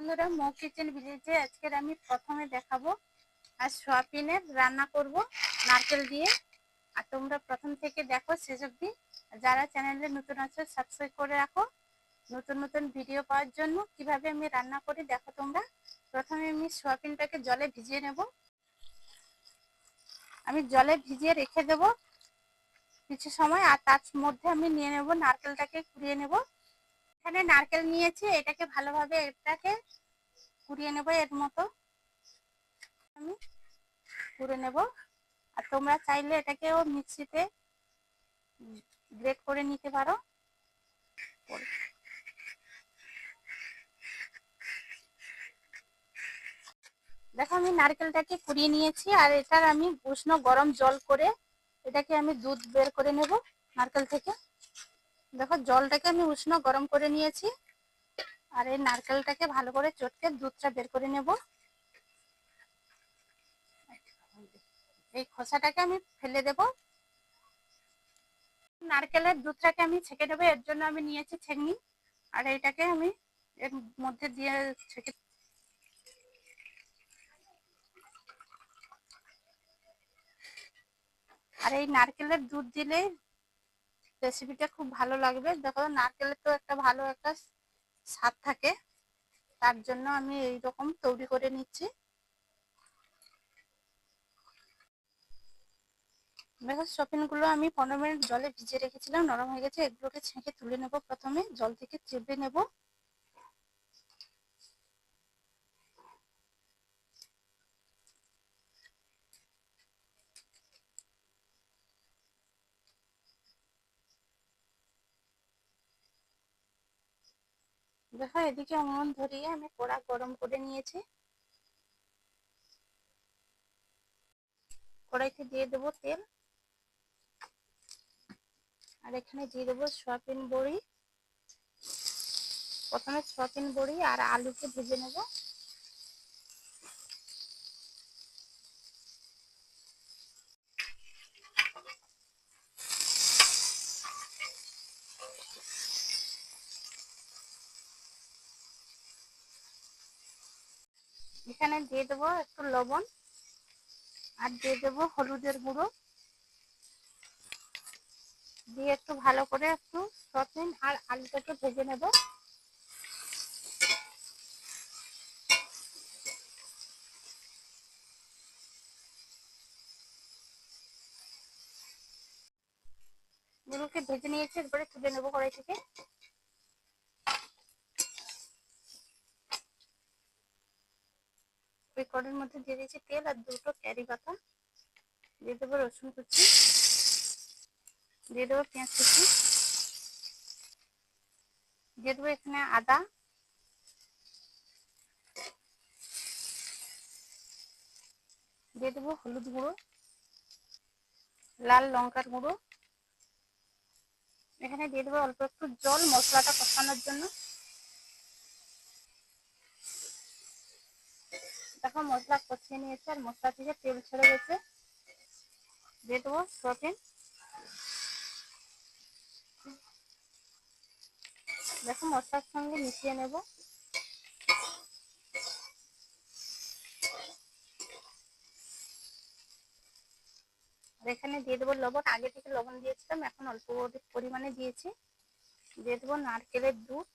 বন্ধুরা, মৌ কিচেন ভিলেজে আজকের আমি প্রথমে দেখাবো আর সোয়াবিনের রান্না করব নারকেল দিয়ে। আর তোমরা প্রথম থেকে দেখো, শেষ অব্দি যারা চ্যানেলে নতুন আছো সাবস্ক্রাইব করে রাখো। নতুন নতুন ভিডিও পাওয়ার জন্য কীভাবে আমি রান্না করি দেখো তোমরা। প্রথমে আমি সোয়াবিনটাকে জলে ভিজিয়ে নেব। আমি জলে ভিজিয়ে রেখে দেব। কিছু সময়, আর তার মধ্যে আমি নিয়ে নেব, নারকেলটাকে কুড়িয়ে নেব। এখানে নারকেল নিয়েছি, এটাকে ভালোভাবে এটাকে কুড়িয়ে নেব এর মতো। আমি কুড়ে নেব। আর তোমরা চাইলে এটাকেও মিক্সিতে গ্রেট করে নিতে পারো। দেখো, আমি নারকেলটাকে কুড়িয়ে নিয়েছি, আর এটার আমি উষ্ণ গরম জল করে এটাকে আমি দুধ বের করে নেব নারকেল থেকে। দেখো, জলটাকে আমি উষ্ণ গরম করে নিয়েছি। আর এই নারকেলটাকে ভালো করে চটকে দুধটা বের করে নেব। এই খোসাটাকে আমি ফেলে দেব। নারকেলের দুধটাকে আমি ছেঁকে দেবো এর জন্য আমি নিয়েছি ছেঁকনি। আর এইটাকে আমি এর মধ্যে দিয়ে ছেঁকে আর এই নারকেলের দুধ দিলে রেসিপিটা খুব ভালো লাগবে। দেখো, নারকেলের তো একটা ভালো একটা স্বাদ থাকে। তার জন্য আমি এই রকম তৈরি করে নিচ্ছি। দেখো গুলো আমি পনেরো মিনিট জলে ভিজিয়ে রেখেছিলাম, নরম হয়ে গেছে। এগুলোকে ছেঁকে তুলে নেব প্রথমে। জল থেকে চেপে নেব। দেখো, এদিকে উনুন ধরিয়ে আমি কড়া গরম করে নিয়েছি। কড়াইতে দিয়ে দেবো তেল। আর এখানে দিয়ে দেবো সয়াবিন বড়ি। প্রথমে সয়াবিন বড়ি আর আলুকে ভেজে নেব। এখানে দিয়ে দেবো একটু লবণ আর দিয়ে দেবো হলুদের গুঁড়ো। দিয়ে একটু ভালো করে একটু সসিন আর আলুটাকে ভেজে নেব। গুলোকে ভেজে নিয়েছি, এরপরে তুলে নেব কড়াই থেকে। ওই মধ্যে দিয়ে দিয়েছি তেল আর দুটো ক্যারি পাতা দিয়ে দেবো রসুন কুচি। দিয়ে দেবো পেঁয়াজ কুচি। দিয়ে দেবো এখানে আদা। দিয়ে দেবো হলুদ গুঁড়ো, লাল লঙ্কার গুঁড়ো। এখানে দিয়ে দেবো অল্প একটু জল, মশলাটা কষানোর জন্য। দেখো মশলা কষিয়ে নিয়েছে আর মশলা থেকে তেল ছেড়ে গেছে দিয়ে দেবো সয়াবিন দেখো মশলার সঙ্গে মিশিয়ে নেব। এখানে দিয়ে দেবো লবণ। আগে থেকে লবণ দিয়েছিলাম, এখন অল্প পরিমাণে দিয়েছি। দিয়ে দেবো নারকেলের দুধ।